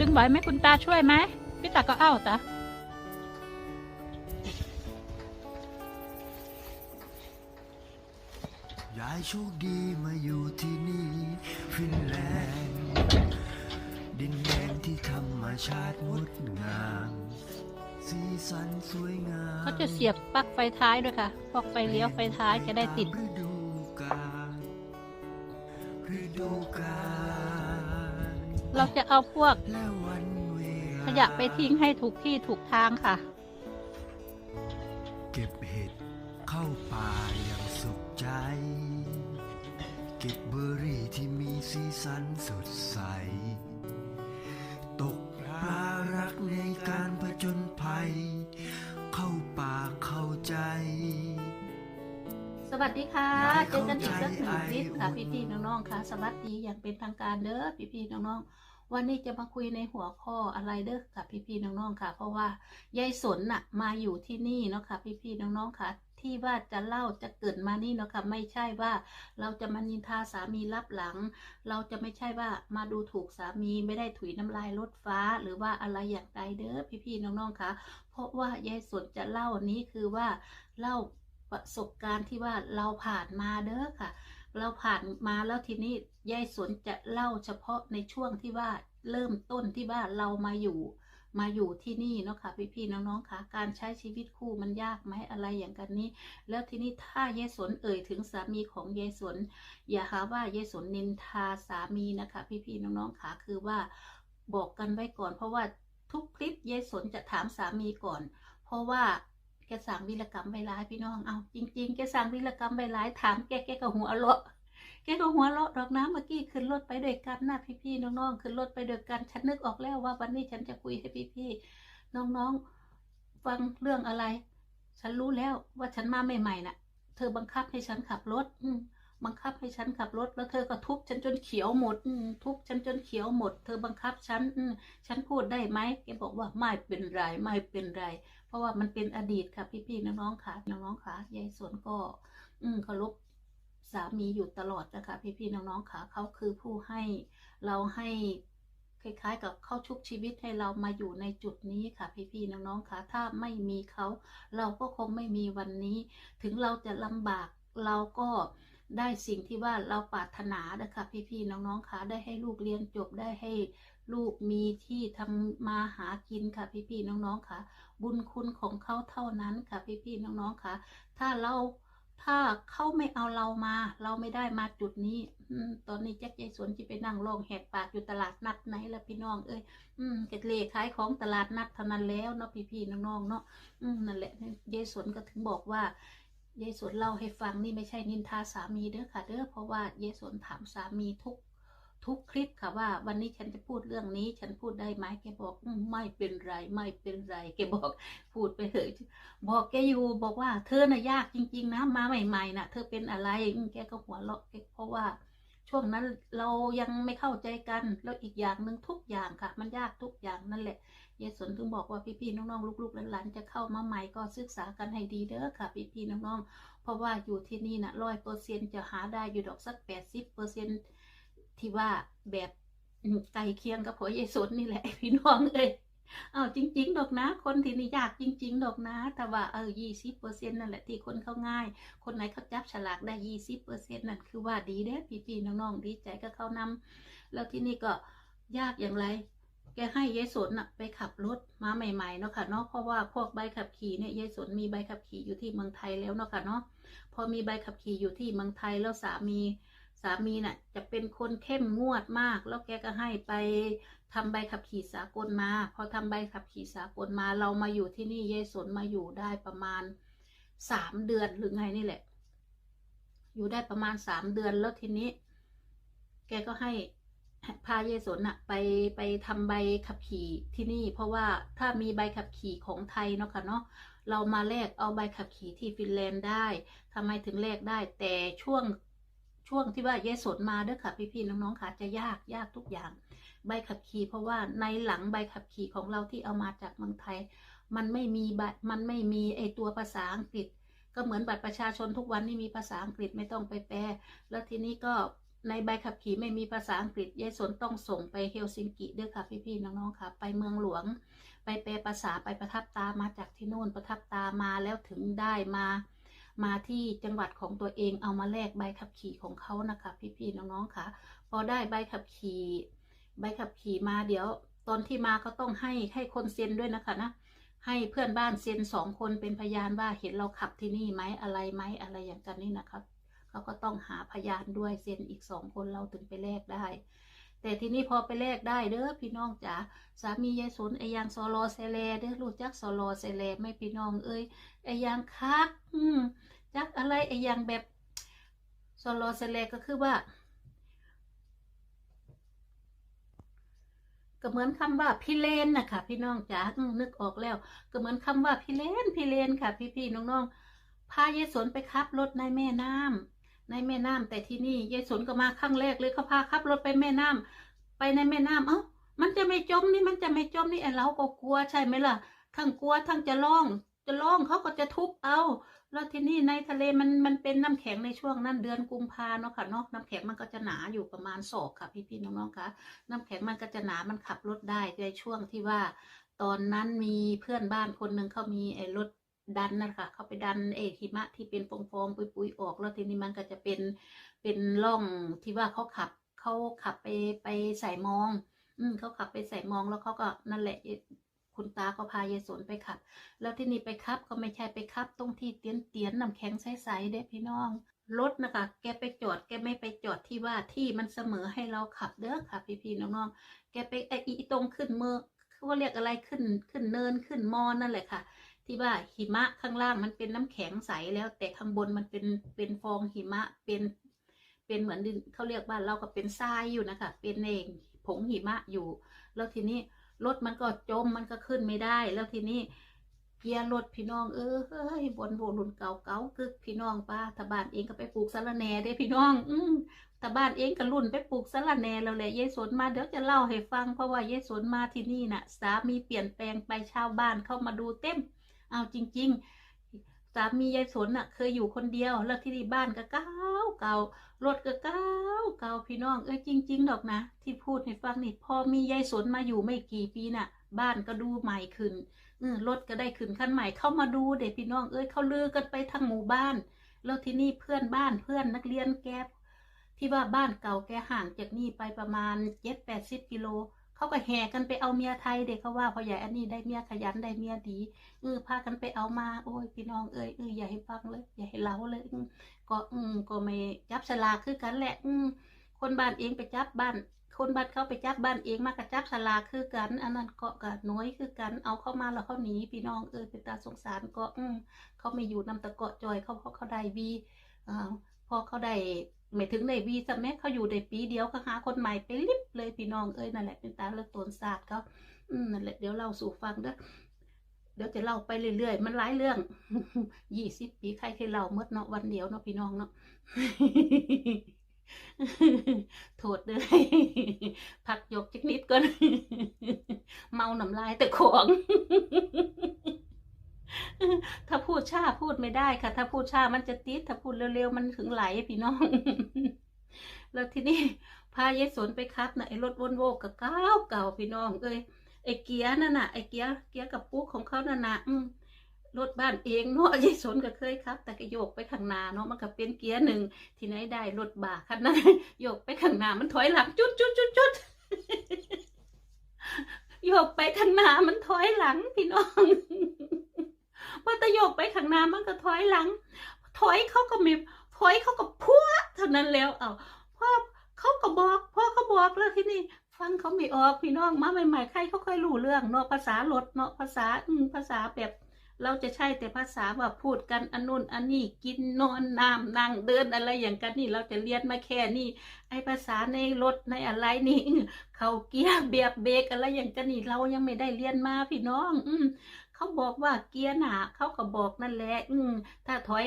ดึงไหวไหมคุณตาช่วยไหมพี่ตาก็เอ้าตายายโชคดีมาอยู่ที่นี่ฟินแลนด์ดินแดนที่ธรรมชาติงดงาม สีสันสวยงามเขาจะเสียบปลั๊กไฟท้ายด้วยค่ะพวกไฟเลี้ยวไฟท้ายจะได้ติดฤดูกาลฤดูกาลเราจะเอาพวกและวันเวลาขยะไปทิ้งให้ถูกที่ถูกทางค่ะ เก็บเห็ดเข้าป่าอย่างสุขใจ เก็บเบอร์รี่ที่มีสีสันสดใสตกปลารัก ในการผจญภัย เข้าป่าเข้าใจ สวัสดีค่ะได้เจอกันอีกสักหนึ่งเข้าคใจลิปค่ะไอ้พี่ๆน้องๆค่ะ สวัสดีอย่างเป็นทางการเด้อพี่ๆน้องๆ วันนี้จะมาคุยในหัวข้ออะไรเด้อค่ะพี่ๆน้องๆค่ะ เพราะว่ายายสนน่ะมาอยู่ที่นี่เนาะค่ะพี่ๆน้องๆค่ะ ที่ว่าจะเล่าจะเกิดมานี่เนาะค่ะไม่ใช่ว่าเราจะมานินทาสามีรับหลัง เราจะไม่ใช่ว่ามาดูถูกสามีไม่ได้ถุยน้ำลายรถฟ้า หรือว่าอะไรอย่างใดเด้อพี่ๆน้องๆค่ะ เพราะว่ายายสนจะเล่านี้คือว่าเล่าประสบการณ์ที่ว่าเราผ่านมาเด้อค่ะ เราผ่านมาแล้วทีนี้ยายสนจะเล่าเฉพาะในช่วงที่ว่าเริ่มต้นที่ว่าเรามาอยู่ มาอยู่ที่นี่เนาะค่ะพี่ๆน้องๆค่ะการใช้ชีวิตคู่มันยากไหมอะไรอย่างกันนี้ แล้วที่นี้ถ้ายายสนเอ่ยถึงสามีของยายสนอย่าหาว่ายายสนนินทาสามีนะคะ พี่ๆน้องๆค่ะคือว่าบอกกันไว้ก่อน เพราะว่าทุกคลิปยายสนจะถามสามีก่อน เพราะว่าแกสั่งวิรกรรมไปร้ายพี่น้องเอาจริง ๆ แกสั่งวิรกรรมไปร้ายถามแกแกก็หัวเราะ แกก็หัวเราะดอกน้ำเมื่อกี้ขึ้นรถไปด้วยกันนะพี่ๆน้องๆขึ้นรถไปด้วยกันฉันนึกออกแล้วว่าวันนี้ฉันจะคุยให้พี่ๆน้องๆ ฟังเรื่องอะไร ฉันรู้แล้วว่าฉันมาใหม่ๆน่ะ เธอบังคับให้ฉันขับรถ อืบังคับให้ฉันขับรถ แล้วเธอก็ทุบฉันจนเขียวหมดอืทุบฉันจนเขียวหมด เธอบังคับฉันอืฉันพูดได้ไหมแกบอกว่าไม่เป็นไรไม่เป็นไร เพราะว่ามันเป็นอดีตค่ะพี่ๆน้องๆค่ะน้องๆค่ะยายสวนก็ อืมเคารพ สามีอยู่ตลอดนะคะ พี่ๆน้องๆค่ะเขาคือผู้ให้เราให้คล้ายๆ กับเข้าชุบชีวิตให้เรามาอยู่ในจุดนี้ค่ะ พี่ๆน้องๆค่ะถ้าไม่มีเขาเราก็คงไม่มีวันนี้ ถึงเราจะลำบากเราก็ได้สิ่งที่ว่าเราปรารถนานะคะ พี่ๆน้องๆค่ะได้ให้ลูกเรียนจบได้ให้ลูกมีที่ทำมาหากินค่ะ พี่ๆน้องๆค่ะ บุญคุณของเขาเท่านั้นค่ะ พี่ๆน้องๆค่ะ ถ้าเรา ถ้าเขาไม่เอาเรามา เราไม่ได้มาจุดนี้ อืม ตอนนี้แจ็คยายสวนจะไปนั่งร้องแหกปากอยู่ตลาดนัดไหนละพี่น้องเอ้ยอืมเกตเลขายของตลาดนัดเท่านั้นแล้วเนาะพี่ๆน้องๆเนาะอืมนั่นแหละยายสวนก็ถึงบอกว่ายายสวนเล่าให้ฟังนี่ไม่ใช่นินทาสามีเด้อค่ะเด้อเพราะว่ายายสวนถามสามีทุก ทุกคลิปค่ะว่า วันนี้ฉันจะพูดเรื่องนี้ ฉันพูดได้ไหมแกบอกไม่เป็นไร ไม่เป็นไรแกบอกพูดไปเถอะบอกแกอยู่บอกว่า เธอน่ะยากจริง ๆ นะ มาใหม่ๆน่ะ เธอเป็นอะไรแกก็หัวเราะเพราะว่าช่วงนั้นเรายังไม่เข้าใจกันแล้วอีกอย่างหนึ่งทุกอย่างค่ะ มันยากทุกอย่างนั่นแหละยายสนถึงบอกว่าพี่ๆน้องๆลูกๆหลานๆจะเข้ามาใหม่ก็ศึกษากันให้ดีเด้อค่ะพี่ๆน้องๆเพราะว่าอยู่ที่นี่นะร้อยเปอร์เซ็นจะหาได้อยู่ดอกสักแปดสิบเปอร์เซ็น ที่ว่าแบบอืมใกล้เคียงกับผัวยายสนนี่แหละ พี่น้องเอ้ยเอาจริง ๆ ดอกนะ คนที่นี่ยากจริง ๆ ดอกนะ แต่ว่าเออยี่สิบเปอร์เซ็นนั่นแหละที่คนเขาง่าย คนไหนเขาจับฉลากได้ยี่สิบเปอร์เซ็นนั่นคือว่าดีเด้พี่ๆน้องๆดีใจก็เขานำแล้วที่นี่ก็ยากอย่างไร แกให้ยายสนน่ะไปขับรถมาใหม่ๆเนาะค่ะเนาะเพราะว่าพวกใบขับขี่เนี่ยยายสนมีใบขับขี่อยู่ที่เมืองไทยแล้วเนาะค่ะเนาะพอมีใบขับขี่อยู่ที่เมืองไทยแล้วสามี สามีน่ะ จะเป็นคนเข้มงวดมาก แล้วแกก็ให้ไปทำใบขับขี่สากลมาพอทำใบขับขี่สากลมา เรามาอยู่ที่นี่ยายสนมาอยู่ได้ประมาณสามเดือนหรือไงนี่แหละ อยู่ได้ประมาณสามเดือนแล้วทีนี้ แกก็ให้พายายสนอะไปไปทำใบขับขี่ที่นี่ เพราะว่าถ้ามีใบขับขี่ของไทยเนาะค่ะเนาะเรามาแลกเอาใบขับขี่ที่ฟินแลนด์ได้ทำไมถึงแลกได้แต่ช่วง ช่วงที่ว่ายายสนมาเด้อค่ะ พี่ๆน้องๆค่ะจะยากยากทุกอย่าง ใบขับขี่เพราะว่าในหลังใบขับขี่ของเราที่เอามาจากเมืองไทย มันไม่มีใบมันไม่มีไอตัวภาษาอังกฤษ ก็เหมือนบัตรประชาชนทุกวันนี้มีภาษาอังกฤษไม่ต้องไปแปลแล้วทีนี้ก็ในใบขับขี่ไม่มีภาษาอังกฤษยายสนต้องส่งไปเฮลซิงกิด้วยค่ะพี่ๆน้องๆค่ะ ไปเมืองหลวง ไปแปลภาษาไปประทับตามาจากที่นู่นประทับตามาแล้วถึงได้มา มาที่จังหวัดของตัวเองเอามาแลกใบขับขี่ของเขานะคะพี่ๆน้องๆค่ะ พอได้ใบขับขี่ ใบขับขี่มาเดี๋ยวตอนที่มาเขาต้องให้ให้คนเซ็นด้วยนะคะนะให้เพื่อนบ้านเซ็นสองคนเป็นพยานว่าเห็นเราขับที่นี่ไหมอะไรไหมอะไรอย่างกันนี่นะครับเขาก็ต้องหาพยานด้วยเซ็นอีกสองคนเราถึงไปแลกได้ แต่ทีนี้พอไปแลกได้เด้อพี่น้องจ๋าสามียายสนไอยังซอลอเซเลเด้อรู้จักซอลอเซเลไม่พี่น้องเอ้ยไอยังคักอืมจักอะไรไอยังแบบซอลอเซเลก็คือว่าก็เหมือนคำว่าพี่เลนนะคะพี่น้องจ๋าอืมนึกออกแล้ว ก็เหมือนคำว่าพี่เลนพี่เลนค่ะ พี่พี่น้องน้องๆพายายสนไปขับรถในแม่น้ำ ในแม่น้ำแต่ที่นี่ยายสนก็มาครั้งแรกเลยเขาพาขับรถไปแม่น้ำไปในแม่น้ำเอ้ามันจะไม่จมนี่มันจะไม่จมนี่ไอเราก็กลัวใช่ไหมล่ะ ทั้งกลัวทั้งจะล่อง จะล่องเขาก็จะทุบเอาแล้วที่นี่ในทะเลมันมันเป็นน้ำแข็งในช่วงนั้นเดือนกุมภาเนาะค่ะเนาะน้ำแข็งมันก็จะหนาอยู่ประมาณศอกค่ะพี่พี่ๆน้องๆค่ะน้ำแข็งมันก็จะหนามันขับรถได้ในช่วงที่ว่า ตอนนั้นมีเพื่อนบ้านคนหนึ่งเขามีไอ้รถ ดันนะคะเขาไปดันไอ้หิมะที่เป็นฟองๆปุยๆออก แล้วทีนี้มันก็จะเป็นเป็นร่องที่ว่าเขาขับเขาขับไปไปใส่มอง อืมเขาขับไปใส่มองแล้วเขาก็นั่นแหละคุณตาก็พายายสนไปขับ แล้วที่นี่ไปขับก็ไม่ใช่ไปขับ ตรงที่เตียนเตียนน้ำแข็งใสๆเด้พี่น้อง รถนะคะ แกไปจอด แกไม่ไปจอดที่ว่าที่มันเสมอให้เราขับเด้อค่ะ พี่ๆน้องๆ แกไปไออีตรงขึ้นเมื่อเขาเรียกอะไรขึ้นขึ้นเนินขึ้นมอนนั่นแหละค่ะ ที่ว่าหิมะข้างล่างมันเป็นน้ำแข็งใสแล้ว แต่ข้างบนมันเป็นเป็นฟองหิมะเป็นเป็นเหมือนดินเขาเรียกว่าเราก็เป็นทรายอยู่นะคะเป็นเองผงหิมะอยู่ แล้วทีนี้รถมันก็จมมันก็ขึ้นไม่ได้ แล้วทีนี้เกียร์รถพี่น้องเออเฮ้ยบนโบรุ่นเก่าเก่าๆกึกพี่น้องป้าถ้าบ้านเองก็ไปปลูกสะระแหน่เด้พี่น้อง อืมแต่บ้านเองก็รุ่นไปปลูกสะระแหน่แล้วแหละยายสนมาเดี๋ยวจะเล่าให้ฟังเพราะว่ายายสนมาที่นี่น่ะ สามีเปลี่ยนแปลงไปชาวบ้านเข้ามาดูเต็ม เอาจริง ๆ สามียายสนน่ะเคยอยู่คนเดียว แล้วที่นี่บ้านก็เก่าเก่ารถก็เก่าเก่าพี่น้อง เอ้ยจริง ๆ ดอกนะ ที่พูดให้ฟังนี่พอมียายสนมาอยู่ไม่กี่ปีน่ะ บ้านก็ดูใหม่ขึ้นรถก็ได้ขึ้นคันใหม่เข้ามาดูเด็กพี่น้องเอ้ยเขาลือกันไปทั้งหมู่บ้าน แล้วที่นี่เพื่อนบ้านเพื่อนนักเรียนแกที่ว่าบ้านเก่าแกห่างจากนี่ไปประมาณเจ็ดแปดสิบกิโล เขาก็แห่กันไปเอาเมียไทยเด็กเขาว่าพอใหญ่อันนี้ได้เมียขยันได้เมียดีเออพากันไปเอามาโอ้ยพี่น้องเอ้ยเอออย่าให้ฟังเลย อย่าให้เล่าเลยก็อืมก็ไม่จับสลากคือกันแหละ อืมคนบ้านเองไปจับบ้าน คนบ้านเขาไปจับบ้านเองมากระจับสลากคือกัน อันนั้นเก็กะน้อยคือกัน เอาเข้ามาแล้วเขาหนีพี่น้องเออเป็นตาสงสารก็อืมเขาไม่อยู่นำตะเกาะจอยเขาเพราะเขาได้วีอ่าพอเขาได้ ไม่ถึงได้วีสักแม้เขาอยู่ได้ปีเดียวเขาหาคนใหม่ไปลิบเลยพี่น้องเอ้ยนั่นแหละเป็นตาเลือกตนศาสตร์เขาอืมนั่นแหละเดี๋ยวเล่าสู่ฟังเด้อเดี๋ยวจะเล่าไปเรื่อยๆ มันหลายเรื่อง ยี่สิบปีใครเคยเล่าเมื่อเนาะวันเดียวเนาะพี่น้องเนาะ โทษเลย พักยกจักนิดก่อน เมาหนำลายแต่ของ ถ้าพูดช้าพูดไม่ได้ค่ะ ถ้าพูดช้ามันจะติด ถ้าพูดเร็วๆมันถึงไหลพี่น้อง แล้วทีนี้พายายสนไปครับนะไอ้รถวนโวกับเก้าเก่าพี่น้องเอ้ยไอ้เกียร์นั่นน่ะไอ้เกียร์เกียร์กับปุ๊กของเขานั่นน่ะอืมรถบ้านเองเนาะยายสนก็เคยครับ แต่ก็โยกไปข้างหน้าเนาะมันก็เป็นเกียร์หนึ่งที่ไหนได้รถบ่าคันนั้นโยกไปข้างหน้ามันถอยหลังจุดจุดจุดจุดโยกไปข้างหน้ามันถอยหลังพี่น้อง พอตะโยกไปข้างหน้ามันก็ถอยหลัง ถอยเขาก็มีถอยเขาก็พัวเท่านั้นแล้วเอาพ่อเขาก็บอกพ่อเขาบอกแล้วที่นี่ฟังเขาไม่ออกพี่น้องมาใหม่ๆใครเขาค่อยรู้เรื่องเนาะภาษารถเนาะภาษาอืมภาษาแบบเราจะใช่แต่ภาษาว่าพูดกันอันนู้นอันนี้กินนอนน้ำนั่งเดินอะไรอย่างกันนี่เราจะเรียนมาแค่นี้ไอภาษาในรถในอะไรนี่เขาเกียร์เบียบเบรกอะไรอย่างกันนี่เรายังไม่ได้เรียนมาพี่น้อง อืม เขาบอกว่าเกียร์หนาเขาก็บอกนั่นแหละ อืมถ้าถอย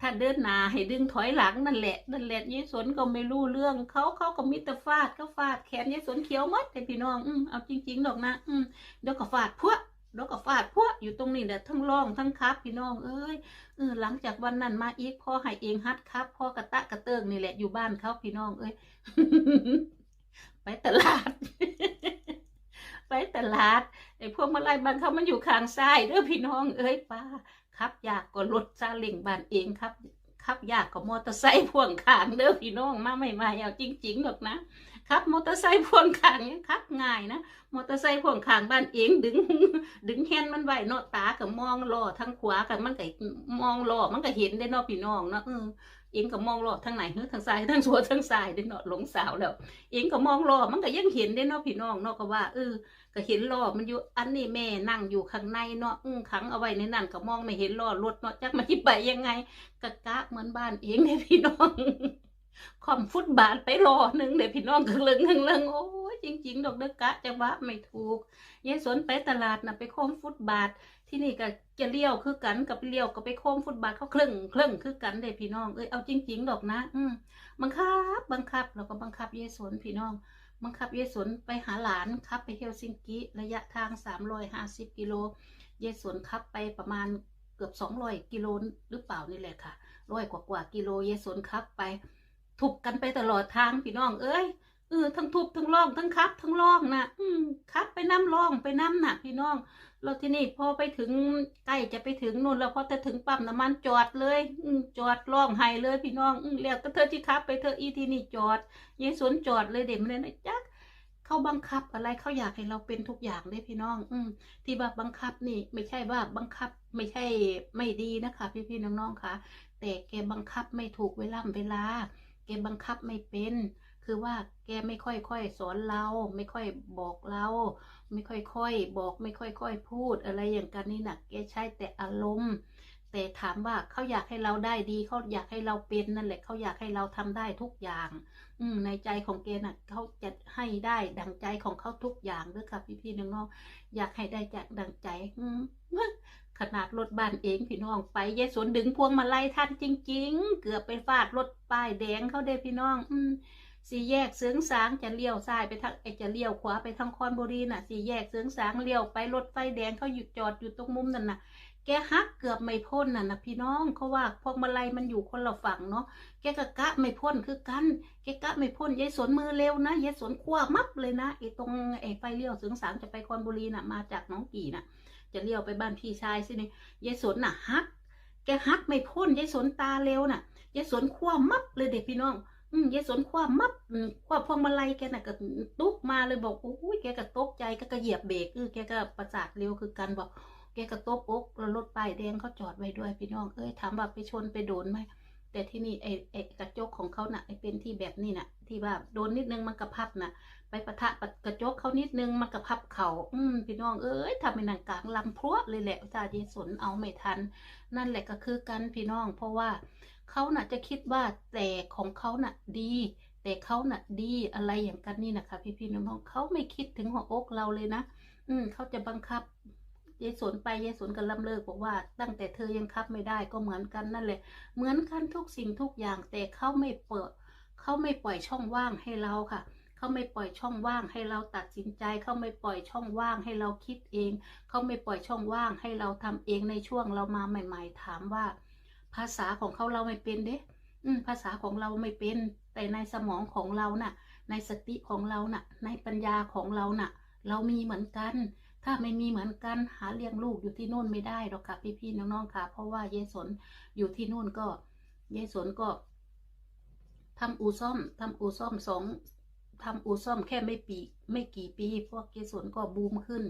ถ้าเดินหนาให้ดึงถอยหลังนั่นแหละนั่นแหละยายสนก็ไม่รู้เรื่อง เขาเขาก็มิแต่ฟาดเขาฟาดแขนยายสนเขียวมัดแต่พี่น้อง อืมเอาจริงๆดอกนะอืมเดี๋ยวก็ฟาดพวกแล้วก็ฟาดพวกอยู่ตรงนี้แหละทั้งร่องทั้งคับพี่น้องเอ้ยเออหลังจากวันนั้นมาอีกพ่อให้เองฮัดครับพ่อกระตะกระเติงนี่แหละอยู่บ้านเขาพี่น้องเอ้ยไปตลาด ไปตลาดไอ้พวกมาลัยบางเขามันอยู่ข้างซ้ายเด้อพี่น้องเอ้ยป้าครับยากก็รถซาเล้งบ้านเองครับขับยากก็มอเตอร์ไซค์พ่วงข้างเด้อพี่น้องมาใหม่ๆเอาจริงๆหรอกนะ ครับมอเตอร์ไซค์พ่วงข้างเนี่ยครับง่ายนะมอเตอร์ไซค์พ่วงข้างบ้านเองดึง ดึงแฮนมันไว้เนาะตาก็มองล้อทางขวาก็มันก็มองล้อมันก็เห็นได้เนาะพี่น้องเนาะเออเองก็มองล้อทางไหนเฮ้ยทางซ้ายทางสวนทางซ้ายได้เนาะหลงสาวแล้ว เองก็มองล้อมันก็ยังเห็นได้เนาะพี่น้องเนาะก็ว่าเออก็เห็นล้อมันอยู่อันนี้แม่นั่งอยู่ข้างในเนาะอื้อขังเอาไว้ในนั่นก็มองไม่เห็นล้อรถเนาะจักมันสิไปยังไงกะกะเหมือนบ้านเองเนี่ยพี่น้อง ขอมฟุตบาทไปรอหนึ่งเดี๋ยวพี่น้องกึ่งเลิงกึ่งเลิงโอ้ยจริง ๆ ดอกเด้อกะจะว่าไม่ถูกยายสนไปตลาดนะไปค้มฟุตบาท ที่นี่ก็จะเลี้ยวคือกันกับเลี้ยวก็ไปโค้มฟุตบาทเขาเครึ่งเครึ่งคือกันเด้พี่น้องเอ้ยเอาจริง ๆ ดอกนะ อืมบังคับ บังคับเราก็บังคับยายสนพี่น้องบังคับยายสนไปหาหลานครับไปเฮลซิงกิระยะทาง 350 กิโลยายสนขับไปประมาณเกือบ 200 กิโลหรือเปล่านี่แหละค่ะร้อยกว่ากว่ากิโลยายสนขับไป ทุบกันไปตลอดทางพี่น้องเอ้ยเออทั้งทุบทั้งร้องทั้งคับ ทั้งร้องนะอืมคับไปน้ำร้องไปน้ำหนักพี่น้องแล้วที่นี่พอไปถึงใกล้จะไปถึงนู่นแล้วพอจะถึงปั๊มน้ำมันจอดเลย อืจอดร้องไห้เลยพี่น้องอืแล้วแต่เธอที่คับไปเธออีที่นี่จอดยายสวนจอดเลยเด็กมันเลยนะจักเขาบังคับอะไรเขาอยากให้เราเป็นทุกอย่างเลยพี่น้อง อืที่ว่าบังคับนี่ ไม่ใช่ว่าบังคับไม่ใช่ไม่ดีนะคะ พี่ๆน้องๆค่ะ แต่แกบังคับไม่ถูกเวลาเวลา กบังคับไม่เป็น คือว่าแกไม่ค่อยค่อยสอนเรา ไม่ค่อยบอกเรา ไม่ค่อยค่อยบอกไม่ค่อยค่อยพูด อะไรอย่างกันนี่นะแกใช้แต่อารมณ์แต่ถามว่าเขาอยากให้เราได้ดีเขาอยากให้เราเป็นนั่นแหละเขาอยากให้เราทำได้ทุกอย่าง อืมในใจของแกน่ะเขาจะให้ได้ดังใจของเขาทุกอย่างด้วยค่ะพี่ๆน้องๆอยากให้ได้จากดังใจอืม ขนาดรถบ้านเองพี่น้องไปยายสวนดึงพวงมาลัยทันจริง ๆ เกือบไปฟาดรถป้ายแดงเขาเด้พี่น้อง อืมสี่แยกเสืองสางจะเลี้ยวซ้ายไปทางไอจะเลี้ยวขวาไปทางคอนบุรีน่ะสี่แยกเสืองสางเลี้ยวไปรถไฟแดงเขาหยุดจอดอยู่ตรงมุมนั่นน่ะ แกฮักเกือบไม่พ้นน่ะนะพี่น้องเขาว่าพวงมาลัยมันอยู่คนละฝั่งเนาะแกก็กะไม่พ้นคือกันแกกะไม่พ้นยายสวนมือเร็วนะยายสวนคว้ามับเลยนะไอตรงไอไฟเลี้ยวเสืองสางจะไปคอนบุรีน่ะมาจากน้องกี่น่ะ จะเลี้ยวไปบ้านพี่ชายสิเนี่ยยายสนน่ะฮัก แกฮักไม่พ้นยายสนตาเร็วน่ะยายสนคว้ามับเลยเด็กพี่น้องอืมยายสนคว้ามับคว้าพวงมาลัยแกน่ะก็ตุ๊กมาเลยบอกโอ้ยแกก็ตกใจก็กระเหยียบเบรกเออแกก็ประสาทเร็วคือกันบอกแกก็ตบอกแล้วรถป้ายแดงเขาจอดไว้ด้วยพี่น้องเอ้ยถามว่าไปชนไปโดนไหมแต่ที่นี่ไอ้ไอ้กระจกของเขาน่ะไอ้เป็นที่แบบนี้น่ะ ที่ว่าโดนนิดนึงมันกระพับน่ะ ไปปะทะปะกระจกเขานิดนึงมันกระพับเขาอืมพี่น้องเอ้ยทำเป็นหนังกลางลำพรวดเลยแหละจ่าเยสนเอาไม่ทัน นั่นแหละก็คือกันพี่น้อง เพราะว่าเขาน่ะจะคิดว่าแต่ของเขาน่ะดี แต่เขาน่ะดีอะไรอย่างกันนี่นะคะ พี่พี่น้องเขาไม่คิดถึงหัวอกเราเลยนะอืมเขาจะบังคับยายสนไปยายสนก็ลำเลิกบอกว่า ตั้งแต่เธอยังคับไม่ได้ก็เหมือนกันนั่นแหละ เหมือนกันทุกสิ่งทุกอย่างแต่เขาไม่เปิดเขาไม่ปล่อยช่องว่างให้เราค่ะ เขาไม่ปล่อยช่องว่างให้เราตัดสินใจ เขาไม่ปล่อยช่องว่างให้เราคิดเอง เขาไม่ปล่อยช่องว่างให้เราทำเองในช่วงเรามาใหม่ ๆ ถามว่า ภาษาของเขาเราไม่เป็นเด้อืภาษาของเราไม่เป็น แต่ในสมองของเราน่ะ ในสติของเราน่ะ ในปัญญาของเราน่ะ เรามีเหมือนกัน ถ้าไม่มีเหมือนกันหาเลี้ยงลูกอยู่ที่โน่นไม่ได้หรอกค่ะพี่ๆน้องๆค่ะ เพราะว่าเยสนอยู่ที่นู่นก็ เยสนก็ทำอู่ซ่อมทำอู่ซ่อมสอง ทำอู่ซ่อมแค่ไม่ปีไม่กี่ปี พวกเยสนก็บูมขึ้น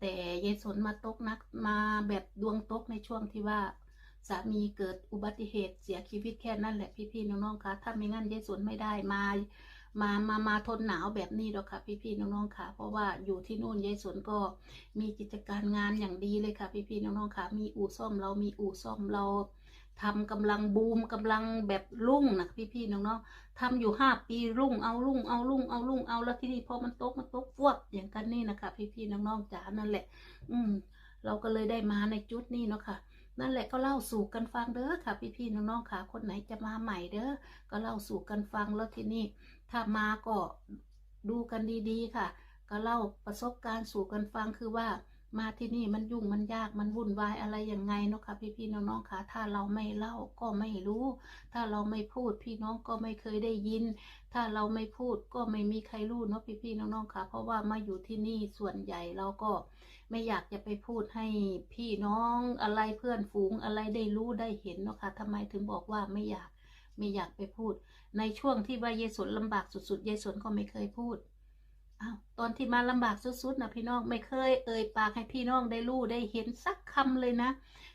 แต่ยายสนมาตกนักมาแบบดวงตกในช่วงที่ว่าสามีเกิดอุบัติเหตุเสียชีวิตแค่นั้นแหละพี่ๆน้องๆคะถ้าไม่งั้นยายสนไม่ได้มามามามาทนหนาวแบบนี้หรอกค่ะพี่ๆน้องๆค่ะ เพราะว่าอยู่ที่นู่นยายสนก็มีกิจการงานอย่างดีเลยค่ะ พี่ๆน้องๆค่ะ มีอู่ซ่อมเรามีอู่ซ่อมเรา ทำกำลังบูมกำลังแบบรุ่งนะพี่ๆน้องๆทำอยู่ห้าปีรุ่งเอารุ่งเอารุ่งเอารุ่งเอาแล้วที่นี่พอมันตกมันตกฟวบอย่างกันนี่นะคะพี่ๆน้องๆจ๋านั่นแหละ อืม เราก็เลยได้มาในจุดนี้เนาะค่ะนั่นแหละก็เล่าสู่กันฟังเด้อค่ะ พี่ๆน้องๆค่ะ คนไหนจะมาใหม่เด้อก็เล่าสู่กันฟังแล้วทีนี้ถ้ามาก็ดูกันดีๆค่ะ ก็เล่าประสบการณ์สู่กันฟังคือว่า มาที่นี่มันยุ่งมันยากมันวุ่นวายอะไรยังไงเนาะค่ะพี่พี่ๆน้องๆค่ะ ถ้าเราไม่เล่าก็ไม่รู้ ถ้าเราไม่พูดพี่น้องก็ไม่เคยได้ยิน ถ้าเราไม่พูดก็ไม่มีใครรู้เนาะพี่พี่ๆน้องๆค่ะ เพราะว่ามาอยู่ที่นี่ส่วนใหญ่เราก็ไม่อยากจะไปพูดให้พี่น้องอะไรเพื่อนฝูงอะไรได้รู้ได้เห็นเนาะค่ะทำไมถึงบอกว่าไม่อยากไม่อยากไปพูด ในช่วงที่ว่าเยายสนลำบากสุดๆ เยายสนก็ไม่เคยพูด อ้าวตอนที่มาลำบากสุดๆนะพี่น้องไม่เคยเอ่ยปากให้พี่น้องได้รู้ได้เห็นสักคำเลยนะ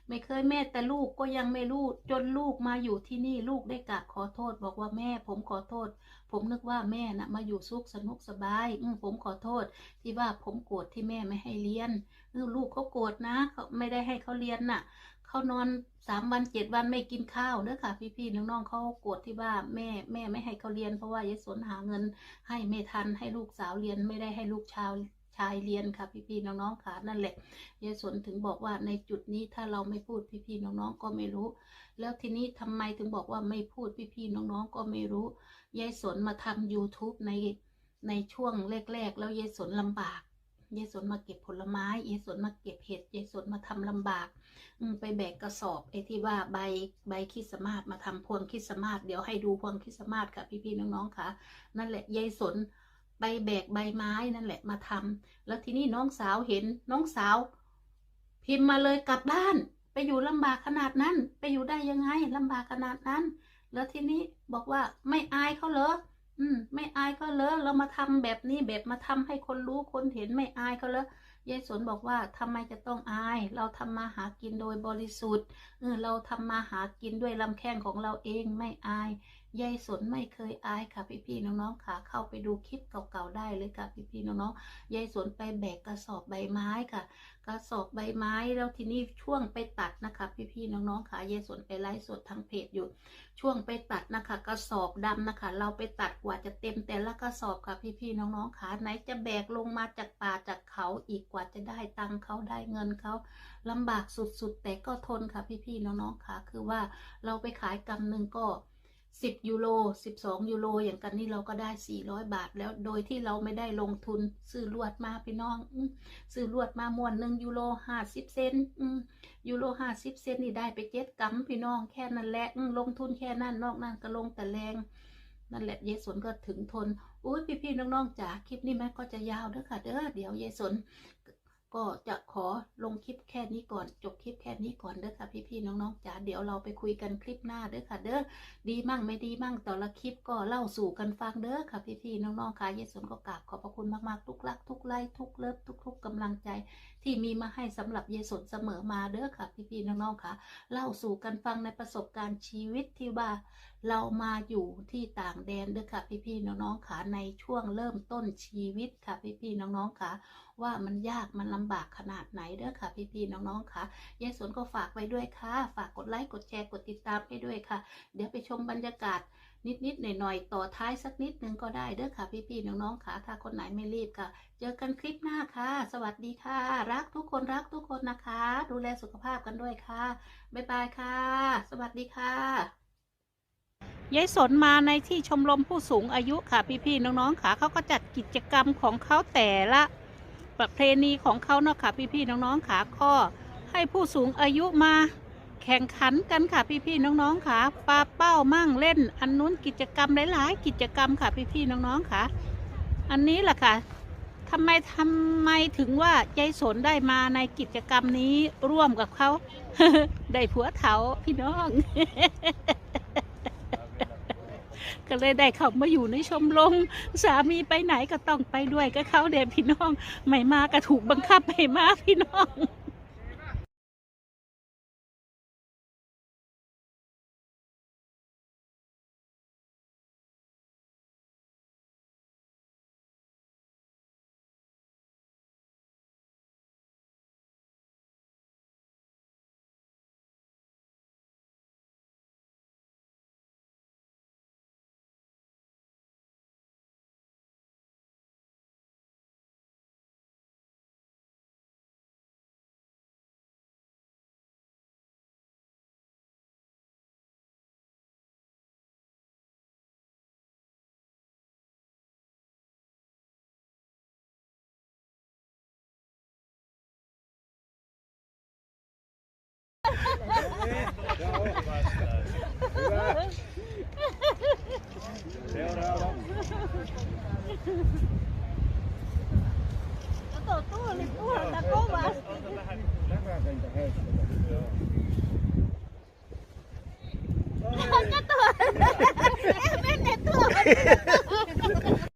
ไม่เคยแม่แต่ลูกก็ยังไม่รู้จนลูกมาอยู่ที่นี่ลูกได้กราบขอโทษ บอกว่าแม่ ผมขอโทษ ผมนึกว่าแม่นะมาอยู่สุขสนุกสบาย อืผมขอโทษ ที่ว่าผมโกรธที่แม่ไม่ให้เรียนลูกเขาโกรธนะเขาไม่ได้ให้เขาเรียนน่ะ เขานอนสามวันเจ็ดวันไม่กินข้าวเด้อค่ะ พี่ๆน้องๆเขาโกรธที่ว่าแม่แม่ไม่ให้เขาเรียน เพราะว่ายายสนหาเงิน ให้ไม่ทันให้ลูกสาวเรียนไม่ได้ให้ลูกชาวชายเรียนค่ะ พี่ๆน้องๆค่ะนั่นแหละยายสนถึงบอกว่าในจุดนี้ถ้าเราไม่พูดพี่ๆน้องๆก็ไม่รู้ แล้วทีนี้ทำไมถึงบอกว่าไม่พูดพี่ๆน้องๆก็ไม่รู้ยายสนมาทำ YouTube ในในช่วงแรกๆ แล้วยายสนลำบาก ยายสนมาเก็บผลไม้ยายสนมาเก็บเห็ดยายสนมาทำลำบาก อืไปแบกกระสอบไอ้ที่ว่าใบใบคิดสต์มาสมาทำพวงคิดสต์มาสเดี๋ยวให้ดูพวงคิดสต์มาสค่ะพี่ๆน้องๆค่ะ นั่นแหละยายสนไปแบกใบไม้นั่นแหละมาทำแล้วทีนี้น้องสาวเห็นน้องสาว พิมพ์มาเลยกลับบ้าน ไปอยู่ลำบากขนาดนั้น ไปอยู่ได้ยังไงลำบากขนาดนั้น แล้วทีนี้บอกว่าไม่อายเขาเหรอ อืม ไม่อายก็เหรอเรามาทำแบบนี้แบบมาทำให้คนรู้คนเห็นไม่อายก็เหรอยายสนบอกว่าทำไมจะต้องอาย เราทำมาหากินโดยบริสุทธิ์เออเราทำมาหากินด้วยลำแข้งของเราเองไม่อาย ยายสนไม่เคยอายค่ะพี่ๆน้องๆค่ะ เข้าไปดูคลิปเก่าๆได้เลยค่ะพี่ๆน้องๆยายสนไปแบกกระสอบใบไม้ค่ะ กระสอบใบไม้แล้วทีนี้ช่วงไปตัดนะคะ พี่ๆน้องๆค่ะยายสนไปไลฟ์สดทางเพจอยู่ ช่วงไปตัดนะคะ กระสอบดำนะคะ เราไปตัดกว่าจะเต็มแต่ละกระสอบค่ะพี่ๆน้องๆค่ะไหนจะแบกลงมาจากป่าจากเขาอีกกว่าจะได้ตังค์เขาได้เงินเขาลำบากสุดๆแต่ก็ทนค่ะพี่ๆน้องๆค่ะ คือว่าเราไปขายกำหนึ่งก็ 10 ยูโร 12 ยูโร อย่างกันนี่เราก็ได้ 400 บาทแล้ว โดยที่เราไม่ได้ลงทุน ซื้อลวดมาพี่น้อง ซื้อลวดมามวนหนึ่งยูโรห้าสิบเซนยูโรห้าสิบเซนนี่ได้ไปเจ็ดกำพี่น้อง แค่นั้นแหละ ลงทุนแค่นั้น นอกนั้นก็ลงแต่แรง นั่นแหละยายสนก็ถึงทน อุ้ยพี่ๆน้องๆจ๋า คลิปนี้แม่ก็จะยาวเด้อค่ะ เด้อ เดี๋ยวยายสน ก็จะขอลงคลิปแค่นี้ก่อน จบคลิปแค่นี้ก่อนเด้อค่ะ พี่ๆน้องๆจ๋าเดี๋ยวเราไปคุยกันคลิปหน้าเด้อค่ะ เด้อดีมั่งไม่ดีมั่งแต่ละคลิปก็เล่าสู่กันฟังเด้อค่ะ พี่ๆน้องๆค่ะเยสนก็กราบขอบพระคุณมากๆทุกรักทุกไลค์ทุกเลิฟทุกๆกำลังใจ ที่มีมาให้สำหรับยายสนเสมอมาเด้อค่ะ พี่ๆน้องๆค่ะ เล่าสู่กันฟังในประสบการณ์ชีวิตที่ว่าเรามาอยู่ที่ต่างแดนเด้อค่ะ พี่ๆน้องๆค่ะในช่วงเริ่มต้นชีวิตค่ะ พี่ๆน้องๆค่ะว่ามันยากมันลำบากขนาดไหนเด้อค่ะ พี่ๆน้องๆค่ะยายสนก็ฝากไว้ด้วยค่ะ ฝากกดไลค์กดแชร์กดติดตามให้ด้วยค่ะ เดี๋ยวไปชมบรรยากาศ นิดๆหน่อยๆต่อท้ายสักนิดนึงก็ได้เด้อค่ะ พี่ๆน้องๆค่ะถ้าคนไหนไม่รีบค่ะ เจอกันคลิปหน้าค่ะ สวัสดีค่ะ รักทุกคนรักทุกคนนะคะ ดูแลสุขภาพกันด้วยค่ะบ๊ายบายค่ะ สวัสดีค่ะยายสนมาในที่ชมรมผู้สูงอายุค่ะ พี่ๆน้องๆค่ะเขาก็จัดกิจกรรมของเขาแต่ละประเพณีของเขาเนาะค่ะ พี่ๆน้องๆค่ะก็ให้ผู้สูงอายุมา แข่งขันกันค่ะพี่ๆน้องๆค่ะปลาเป้ามั่งเล่น อันนู้นกิจกรรมหลายๆ กิจกรรมค่ะพี่ๆน้องๆค่ะ อันนี้แหละค่ะทำไมทำไมถึงว่ายายสนได้มาในกิจกรรมนี้ร่วมกับเขา ได้ผัวเถาพี่น้อง ก็เลยได้เขามาอยู่ในชมรมสามีไปไหนก็ต้องไปด้วยกับเขาเด็พี่น้อง ไม่มาก็ถูกบังคับให้มาพี่น้อง Kato, tuuli puhalta kovasti. Kato, mene tuohon.